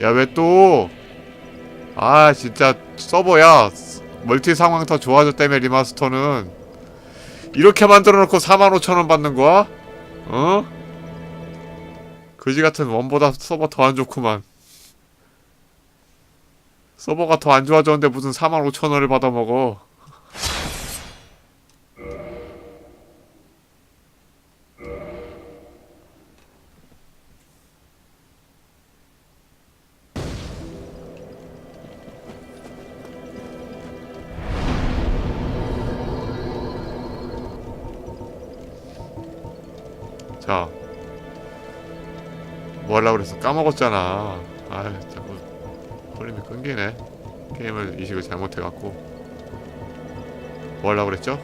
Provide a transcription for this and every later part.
야 왜 또? 아 진짜 서버야 멀티 상황 더 좋아졌다며 리마스터는 이렇게 만들어놓고 45,000원 받는 거야? 어? 그지 같은 원보다 서버 더 안 좋구만. 서버가 더 안 좋아졌는데 무슨 45,000원을 받아먹어. 자. 뭐 하려고 그랬어? 까먹었잖아. 아, 자꾸 돌림이 끊기네. 게임을 이식을 잘못해갖고. 뭐 하려고 그랬죠?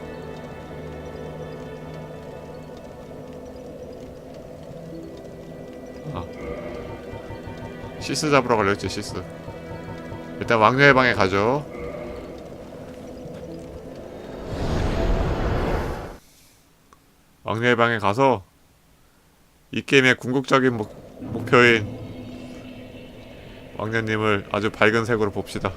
아. 시스 잡으러 가려 했지, 시스. 일단 왕녀의 방에 가죠. 왕녀의 방에 가서 이 게임의 궁극적인 목, 목표인 왕년님을 아주 밝은 색으로 봅시다.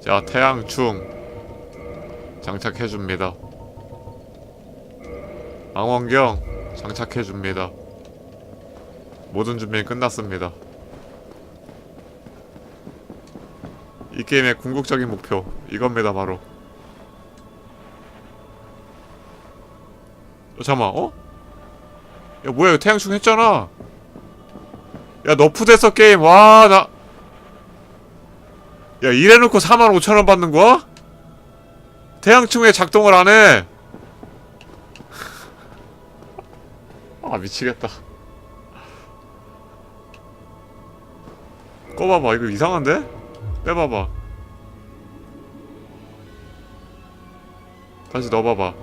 자, 태양충 장착해줍니다. 망원경 장착해줍니다. 모든 준비는 끝났습니다. 이 게임의 궁극적인 목표 이겁니다 바로 어, 잠깐만 어? 야 뭐야 태양충 했잖아 야 너프 됐어 게임 와 나 야 이래놓고 45,000원 받는 거야? 태양충 왜 작동을 안해 아 미치겠다 꺼봐봐 이거 이상한데? 빼봐봐 다시 넣어봐봐.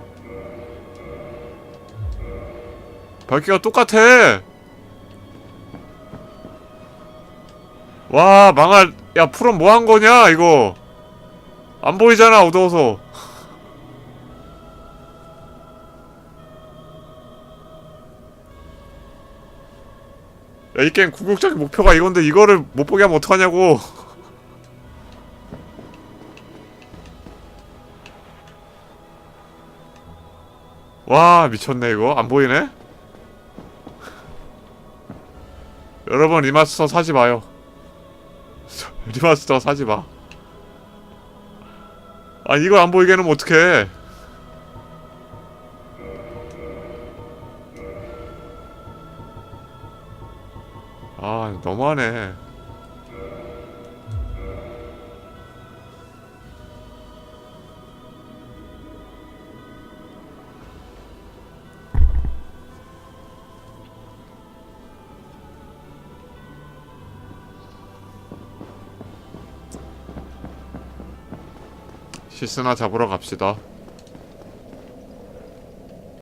밝기가 똑같아. 와 망할 야 프롬 뭐 한 거냐 이거? 안 보이잖아 어두워서. 야 이 게임 궁극적인 목표가 이건데 이거를 못 보게 하면 어떡하냐고 와 미쳤네 이거. 안 보이네? 여러분 리마스터 사지 마요. 리마스터 사지 마. 아니 이걸 안 보이게 해놓으면 어떡해? 아 너무하네 시스나 잡으러 갑시다